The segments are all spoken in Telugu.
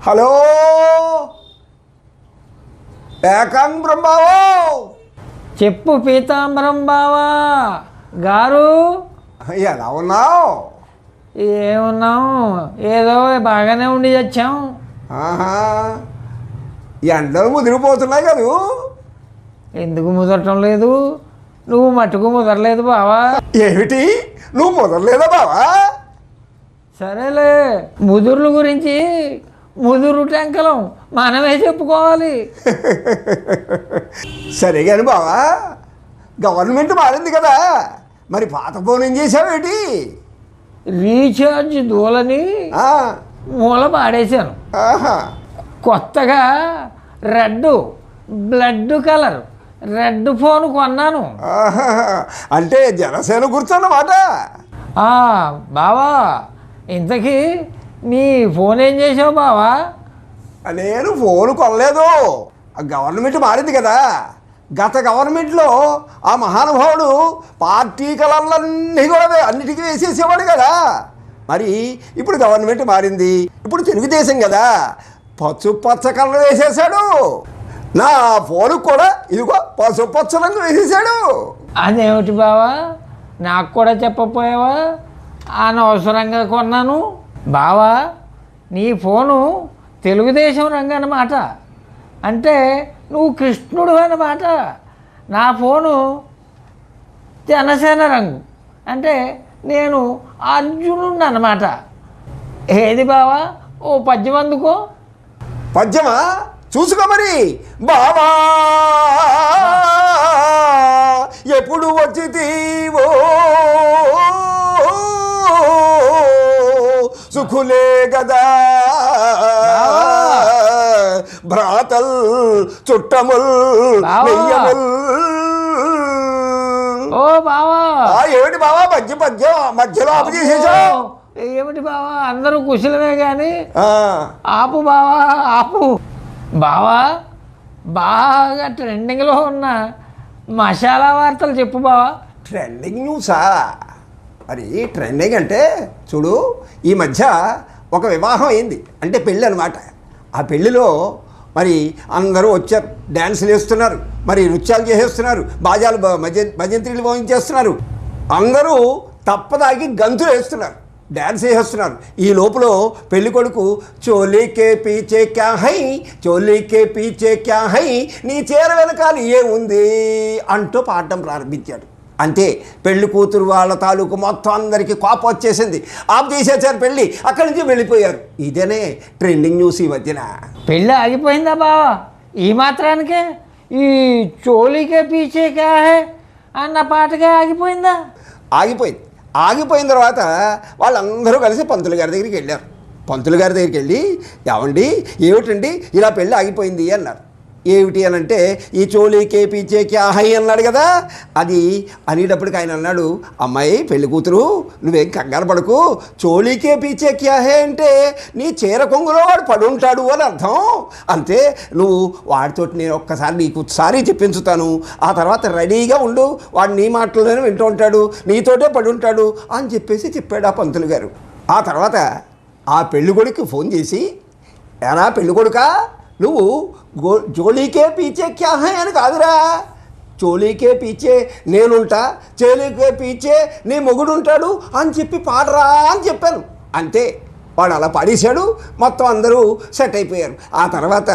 హలో? ఏకాంబరం బావో చెప్పు పీతాంబరం బావా. గారు? ఎలా ఉన్నావు? ఏమున్నాం ఏదో బాగానే ఉండి వచ్చాం ఆహా. ఎండలు ముదిరిపోతున్నాయి కదూ? ఎందుకు ముదరటం లేదు? నువ్వు మట్టుకు ముదరలేదు బావా. ఏమిటి? నువ్వు మొదలలేదా బావా? సరేలే ముదుర్ల గురించి ముదురు టెంకలం. మనమే చెప్పుకోవాలి. సరే కానీ బావా గవర్నమెంట్ మారింది కదా. మరి పాత ఫోన్ ఏం చేసావేటి రీఛార్జ్ దూలని మూల పాడేశాను. కొత్తగా red blood colour red phone కొన్నాను. అంటే జనసేన గుర్తున్నమాట ఆ, బావా ఇంతకీ నీ ఫోన్ ఏం చేసావు బావా? నేను ఫోన్ కొనలేదు. గవర్నమెంట్ మారింది కదా. గత గవర్నమెంట్లో ఆ మహానుభావుడు పార్టీ కలర్లన్నీ కూడా అన్నిటికీ వేసేసేవాడు కదా. మరి ఇప్పుడు గవర్నమెంట్ మారింది. ఇప్పుడు తెలుగుదేశం కదా. పచ్చు పచ్చ కలర్ వేసేసాడు నా ఫోన్ కూడా ఇదిగో పసు పచ్చ రంగు వేసేసాడు అదేమిటి బావా? నాకు కూడా చెప్పపోయావా? అనవసరంగా కొన్నాను. బావా నీ ఫోను తెలుగుదేశం రంగు అన్నమాట. అంటే నువ్వు కృష్ణుడు అన్నమాట. నా ఫోను జనసేన రంగు. అంటే నేను అర్జునుడు అన్నమాట. ఏది బావా? ఓ పద్యం అందుకో. పద్యమా? చూసుకో మరి. బావా ఎప్పుడు వచ్చి ఓ సుఖులే గదా. భ్రాతల్ చుట్టముల్. నెయ్యముల్. ఓ బావా. ఏమిటి బావా? మధ్య పద్యం మధ్యలో ఆపు చేసేసావు. ఓ, ఏమిటి బావా? అందరూ కుశలమే కానీ ఆపు బావా ఆపు. బావా బాగా ట్రెండింగ్లో ఉన్న మసాలా వార్తలు చెప్పు బావా. ట్రెండింగ్ న్యూసా మరి ట్రెండింగ్ అంటే చూడు ఈ మధ్య ఒక వివాహం అయింది. అంటే పెళ్ళి అనమాట ఆ పెళ్ళిలో మరి అందరూ వచ్చారు డ్యాన్సులు వేస్తున్నారు మరి నృత్యాలు చేసేస్తున్నారు. బాజాలు బ- భజ భజంత్రీలు మోయించేస్తున్నారు అందరూ తప్పదాగి గంతులు వేస్తున్నారు. డ్యాన్స్ వేసేస్తున్నారు ఈ లోపల పెళ్ళి కొడుకు చోలీకే పీచే క్యా హై? చోలీకే పీచే క్యా హై? నీ చీర వెనకాల ఏముంది? అంటూ పాడటం ప్రారంభించాడు. అంతే పెళ్ళి కూతురు వాళ్ళ తాలూకు మొత్తం అందరికీ కోపం వచ్చేసింది. ఆప్ తీసేశారు పెళ్ళి అక్కడి నుంచి వెళ్ళిపోయారు. ఇదేనే ట్రెండింగ్ న్యూస్ ఈ మధ్యన. పెళ్ళి ఆగిపోయిందా బావా? ఈ మాత్రానికే? ఈ చోలీకే పీచే క్యా హే? అన్న పాటకే ఆగిపోయిందా? ఆగిపోయింది. ఆగిపోయిన తర్వాత వాళ్ళందరూ కలిసి పంతులు గారి దగ్గరికి వెళ్ళారు. పంతులు గారి దగ్గరికి వెళ్ళి ఏమండి ఏమిటండి? ఇలా పెళ్ళి ఆగిపోయింది అన్నారు. ఏమిటి అని అంటే ఈ చోలీకే పీచేకే ఆహై అన్నాడు కదా. అది అనేటప్పటికి ఆయన అన్నాడు అమ్మాయి పెళ్ళి కూతురు నువ్వేం కంగారు పడకు. చోలీకే పీచేకే ఆహే అంటే నీ చీర కొంగులో వాడు పడుంటాడు అని అర్థం. అంతే నువ్వు వాడితోటి నేను ఒక్కసారి నీకు సారీ చెప్పించుతాను. ఆ తర్వాత రెడీగా ఉండు వాడు నీ మాటల్లోనే వింటూ ఉంటాడు నీతోటే పడి ఉంటాడు అని చెప్పేసి చెప్పాడు ఆ పంతులు గారు. ఆ తర్వాత ఆ పెళ్ళికొడుకు ఫోన్ చేసి ఎలా పెళ్ళికొడుకా నువ్వు గో జోలీకే పీచే క్యా హై అని కాదురా. చోలీకే పీచే నేనుంటా చోలీకే పీచే నీ మొగుడు ఉంటాడు అని చెప్పి పాడరా అని చెప్పాను. అంతే వాడు అలా పాడేశాడు మొత్తం అందరూ సెట్ అయిపోయారు. ఆ తర్వాత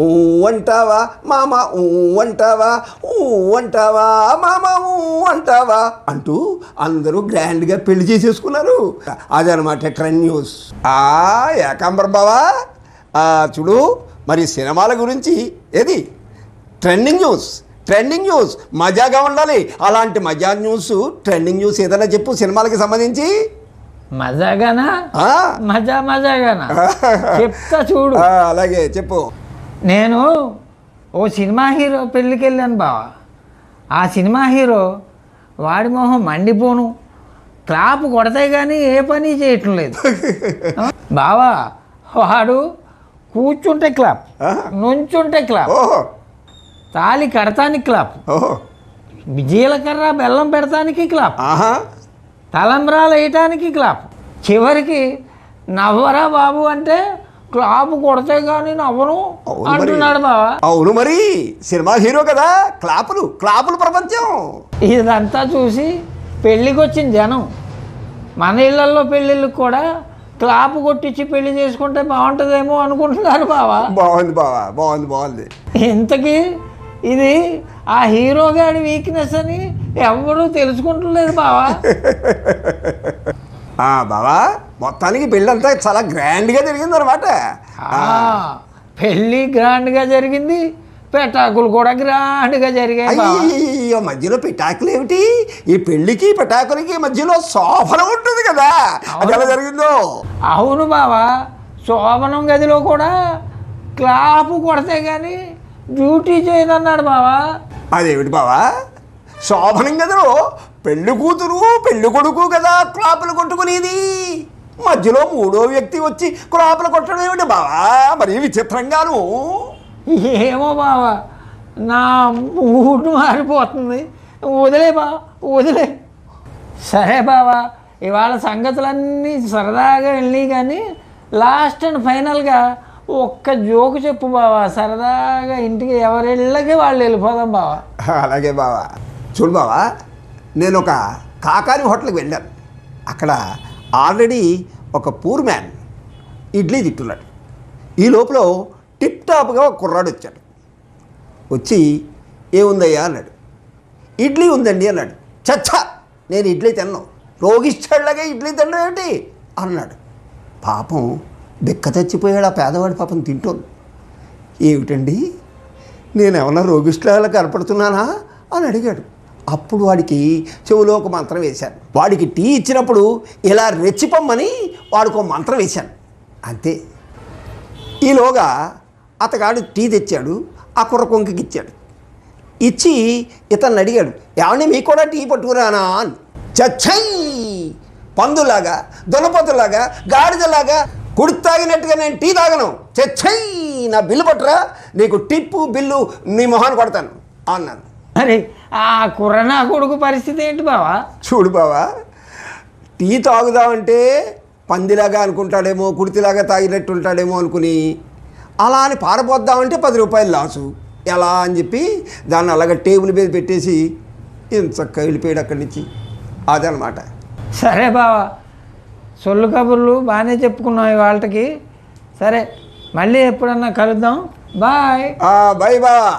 ఊ అంటావా మామ ఊ అంటావా ఊ అంటావా మామ ఊ అంటావా అంటూ అందరూ గ్రాండ్గా పెళ్ళి చేసేసుకున్నారు. అదనమాట ట్రెండ్ న్యూస్. ఆ ఏకాంబర్ బావా చూడు మరి సినిమాల గురించి ఏది? ట్రెండింగ్ న్యూస్ ట్రెండింగ్ న్యూస్ మజాగా ఉండాలి. అలాంటి మజా న్యూస్ ట్రెండింగ్ న్యూస్ ఏదైనా చెప్పు సినిమాలకి సంబంధించి. మజాగానా? ఆ, మజా మజాగానా? చెప్తా చూడు. అలాగే చెప్పు. నేను ఓ సినిమా హీరో పెళ్ళికి వెళ్ళాను బావా. ఆ సినిమా హీరో వాడి మొహం మండిపోను. క్లాప్ కొడతాయి కానీ ఏ పని చేయటం లేదు? బావా వాడు కూర్చుంటే క్లాప్. నుంచుంటే క్లాప్. తాళి కడతానికి క్లాప్. జీలకర్ర బెల్లం పెడతానికి క్లాప్. తలంబ్రాలు వేయటానికి క్లాప్. చివరికి నవ్వరా బాబు అంటే క్లాప్ కొడితే కానీ నవ్వను. అంటున్నాడు బావా. అవును మరి. సినిమా హీరో కదా. క్లాపులు క్లాపులు ప్రపంచం. ఇదంతా చూసి పెళ్ళికి వచ్చిన జనం. మన ఇళ్ళలో పెళ్ళిళ్ళకి కూడా క్లాప్ కొట్టించి పెళ్ళి చేసుకుంటే బాగుంటుందేమో అనుకుంటున్నారు బావా? బాగుంది బావా బాగుంది బాగుంది. ఇంతకీ ఇది ఆ హీరో గాడి వీక్నెస్ అని ఎవరూ తెలుసుకుంటలేదు బావా? బావా మొత్తానికి పెళ్ళంతా చాలా గ్రాండ్గా జరిగింది అనమాట పెళ్ళి గ్రాండ్గా జరిగింది. పెటాకులు కూడా గ్రాండ్గా జరిగాయి అయ్యో మధ్యలో పిటాకులు ఏమిటి? ఈ పెళ్ళికి పిటాకులకి మధ్యలో శోభనం ఉంటుంది కదా. అది ఎలా జరిగిందో? అవును బావా. శోభనం గదిలో కూడా క్లాపు కొడితే కానీ డ్యూటీ చేయనన్నాడు బావా. అదేమిటి బావా? శోభనం గదిలో పెళ్ళి కూతురు పెళ్ళి కొడుకు కదా క్లాపులు కొట్టుకునేది. మధ్యలో మూడో వ్యక్తి వచ్చి క్లాపులు కొట్టడం ఏమిటి బావా? మరి విచిత్రంగాను ఏమో బావా నా మూడు మారిపోతుంది. వదిలే బా వదిలే. సరే బావా ఇవాళ సంగతులన్నీ సరదాగా వెళ్ళి కానీ లాస్ట్ అండ్ ఫైనల్గా ఒక్క జోకు చెప్పు బావా సరదాగా ఇంటికి ఎవరిళ్ళకి వాళ్ళు వెళ్ళిపోదాం బావా. అలాగే బావా. చూడు బావా నేను ఒక కాకాని హోటల్కి వెళ్ళాను. అక్కడ ఆల్రెడీ ఒక పూర్ మ్యాన్ ఇడ్లీ తిట్టున్నాడు. ఈ లోపల టిప్ ఒక కుర్రాడు వచ్చాడు. వచ్చి ఏముందయ్యా? అన్నాడు. ఇడ్లీ ఉందండి అన్నాడు. చచ్చా నేను ఇడ్లీ తిన్నాను రోగిష్టాళ్ళగా ఇడ్లీ తినడం ఏమిటి అన్నాడు. పాపం బిక్క చచ్చిపోయాడు ఆ పేదవాడి పాపం తింటోంది. ఏమిటండి? నేను ఏమన్నా కనపడుతున్నానా? అని అడిగాడు. అప్పుడు వాడికి చెవులో ఒక మంత్రం వేశాను. వాడికి టీ ఇచ్చినప్పుడు ఇలా రెచ్చిపమ్మని వాడికి ఒక మంత్రం వేశాను. అంతే. ఈలోగా అతగాడు టీ తెచ్చాడు ఆ కుర్ర కొంకకి ఇచ్చాడు ఇచ్చి ఇతన్ని అడిగాడు ఏమండి మీకు కూడా టీ పట్టుకురానా? అని. చచ్చై! పందులాగా దున్నపోతులాగా గాడిదలాగా కుడి తాగినట్టుగా నేను టీ తాగను. చచ్చై! నా బిల్లు పట్టురా నీకు టిప్పు బిల్లు నీ మొహాన్ని కొడతాను అన్నాను. మరి ఆ కుర్రనా కొడుకు పరిస్థితి ఏంటి బావా? చూడు బావా టీ తాగుదామంటే పందిలాగా అనుకుంటాడేమో కుడితిలాగా తాగినట్టు ఉంటాడేమో అనుకుని అలా అని పారపోద్దామంటే పది రూపాయలు లాసు. ఎలా అని చెప్పి దాన్ని అలాగ టేబుల్ మీద పెట్టేసి ఇంత చక్కగా వెళ్ళిపోయాడు అక్కడి నుంచి. అదనమాట. సరే బావా సొల్లు కబుర్లు బాగానే చెప్పుకున్నాం ఇవాళకి. సరే మళ్ళీ ఎప్పుడన్నా కలుద్దాం. బాయ్. బై బావా